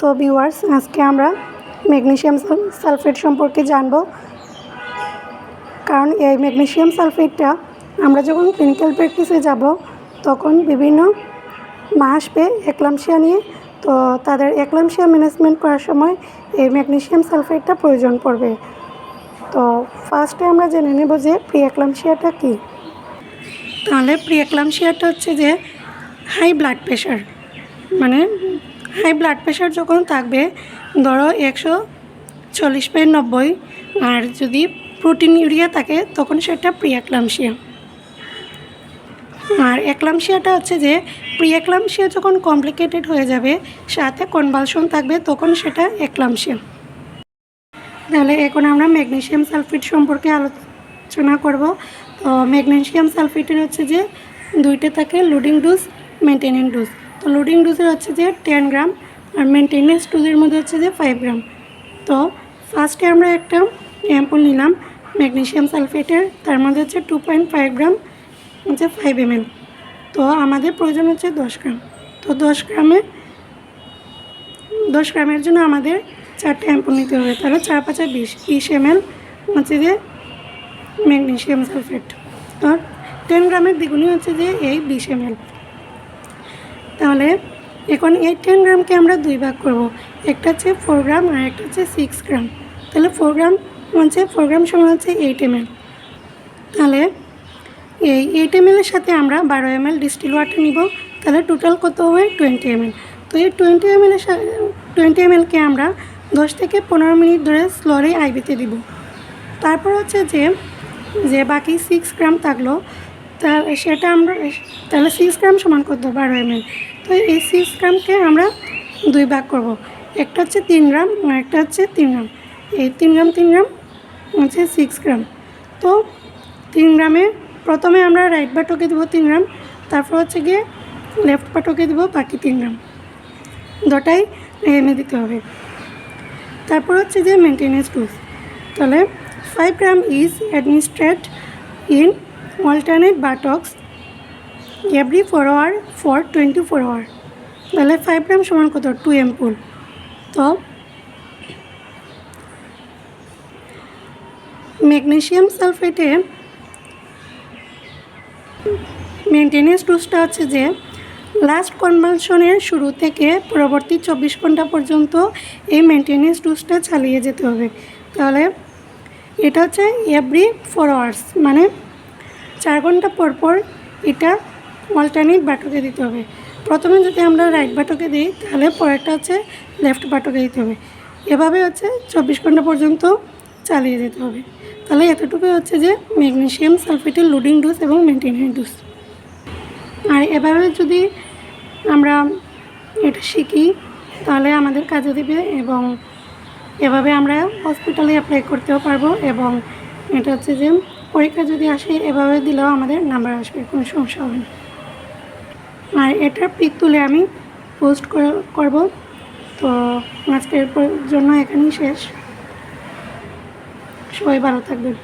তো ভিউয়ার্স আজকে আমরা ম্যাগনেশিয়াম সালফেট সম্পর্কে জানব। কারণ এই ম্যাগনেশিয়াম সালফেটটা আমরা যখন ক্লিনিক্যাল প্র্যাকটিসে যাব, তখন বিভিন্ন মা আসবে একলামশিয়া নিয়ে, তো তাদের একলামশিয়া ম্যানেজমেন্ট করার সময় এই ম্যাগনেশিয়াম সালফেটটা প্রয়োজন পড়বে। তো ফার্স্টে আমরা জেনে নেব যে প্রি একলামশিয়াটা কী। তাহলে প্রি একলামশিয়াটা হচ্ছে যে হাই ব্লাড প্রেশার মানে হাই ব্লাড প্রেশার যখন থাকবে, ধরো একশো চল্লিশ পয়েন্ট নব্বই, আর যদি প্রোটিন ইউরিয়া থাকে, তখন সেটা প্রি একলামশিয়া আর একলামশিয়াটা হচ্ছে যে প্রি একলামশিয়া যখন কমপ্লিকেটেড হয়ে যাবে, সাথে কনভালশন থাকবে, তখন সেটা একলামশিয়া তাহলে এখন আমরা ম্যাগনেশিয়াম সালফেট সম্পর্কে আলোচনা করব। তো ম্যাগনেশিয়াম সালফেটের হচ্ছে যে, দুইটা থাকে, লোডিং ডোজ মেনটেনেন্স ডোজ। তো লোডিং ডোজের হচ্ছে যে টেন গ্রাম আর মেনটেনেন্স ডোজের মধ্যে হচ্ছে যে ফাইভ গ্রাম তো ফার্স্টে আমরা একটা অ্যাম্পুল নিলাম ম্যাগনেশিয়াম সালফেটের তার মধ্যে হচ্ছে টু পয়েন্ট ফাইভ গ্রাম হচ্ছে ফাইভ এম তো আমাদের প্রয়োজন হচ্ছে দশ গ্রাম তো দশ গ্রামে, দশ গ্রামের জন্য আমাদের চারটে অ্যাম্পুল নিতে হবে, তাহলে চার পাঁচা বিশ। বিশ এম এল হচ্ছে যে ম্যাগনেশিয়াম সালফেট আর টেন গ্রামের দ্বিগুণই হচ্ছে যে এই বিশ এম তাহলে এখন এই টেন গ্রামকে আমরা দুই ভাগ করব। একটা হচ্ছে ফোর গ্রাম আর একটা হচ্ছে সিক্স গ্রাম। তাহলে ফোর গ্রাম হচ্ছে ফোর গ্রাম সমান হচ্ছে এইট এম তাহলে এই এইট এম এর সাথে আমরা বারো এম এল ডিস্টিল ওয়াটার নিব। তাহলে টোটাল কত হয় টোয়েন্টি এম তো এই টোয়েন্টি এম এর টোয়েন্টি এম এলকে আমরা দশ থেকে পনেরো মিনিট ধরে স্লোরে আইবিতে দিব। তারপর হচ্ছে যে যে বাকি সিক্স গ্রাম থাকল তা সেটা আমরা, তাহলে সিক্স গ্রাম সমান কত বারো এম তো এই সিক্স গ্রামকে আমরা দুই ভাগ করব। একটা হচ্ছে তিন গ্রাম আর একটা হচ্ছে তিন গ্রাম এই তিন গ্রাম তিন গ্রাম হচ্ছে সিক্স গ্রাম তো তিন গ্রামে প্রথমে আমরা রাইট বাটকে দেবো তিন গ্রাম তারপর হচ্ছে গিয়ে লেফট বাটকে দেবো বাকি তিন গ্রাম দুটাই এমে দিতে হবে। তারপর হচ্ছে যে মেনটেনেন্স ডোজ তাহলে five gram is administrate in alternate buttocks every four hour for twenty four hour তাহলে ফাইভ গ্রাম সমান কত? টু এম্পুল তো ম্যাগনেশিয়াম সালফেটে মেনটেনেন্স ডোজটা হচ্ছে যে লাস্ট কনভালশনের শুরু থেকে পরবর্তী চব্বিশ ঘণ্টা পর্যন্ত এই মেনটেনেন্স ডোজটা চালিয়ে যেতে হবে। তাহলে এটা হচ্ছে এভরি ফোর আওয়ার্স মানে চার ঘণ্টা পর পর এটা অল্টারনেট বাটকে দিতে হবে। প্রথমে যদি আমরা রাইট বাটকে দিই, তাহলে পরেরটা হচ্ছে লেফট বাটকে দিতে হবে। এভাবে হচ্ছে চব্বিশ ঘণ্টা পর্যন্ত চালিয়ে যেতে হবে। তাহলে এতটুকুই হচ্ছে যে ম্যাগনেশিয়াম সালফেটের লোডিং ডোজ এবং মেনটেনেন্স ডোজ আর এভাবে যদি আমরা এটা শিখি, তাহলে আমাদের কাজে দেবে এবং এভাবে আমরা হসপিটালে অ্যাপ্লাই করতেও পারব এবং এটা হচ্ছে যে পরীক্ষা যদি আসে, এভাবে দিলেও আমাদের নাম্বার আসবে, কোনো সমস্যা হবে না। আর এটার পিক তুলে আমি পোস্ট করব। তো আজকের জন্য এখানেই শেষ। সবাই ভালো থাকবেন।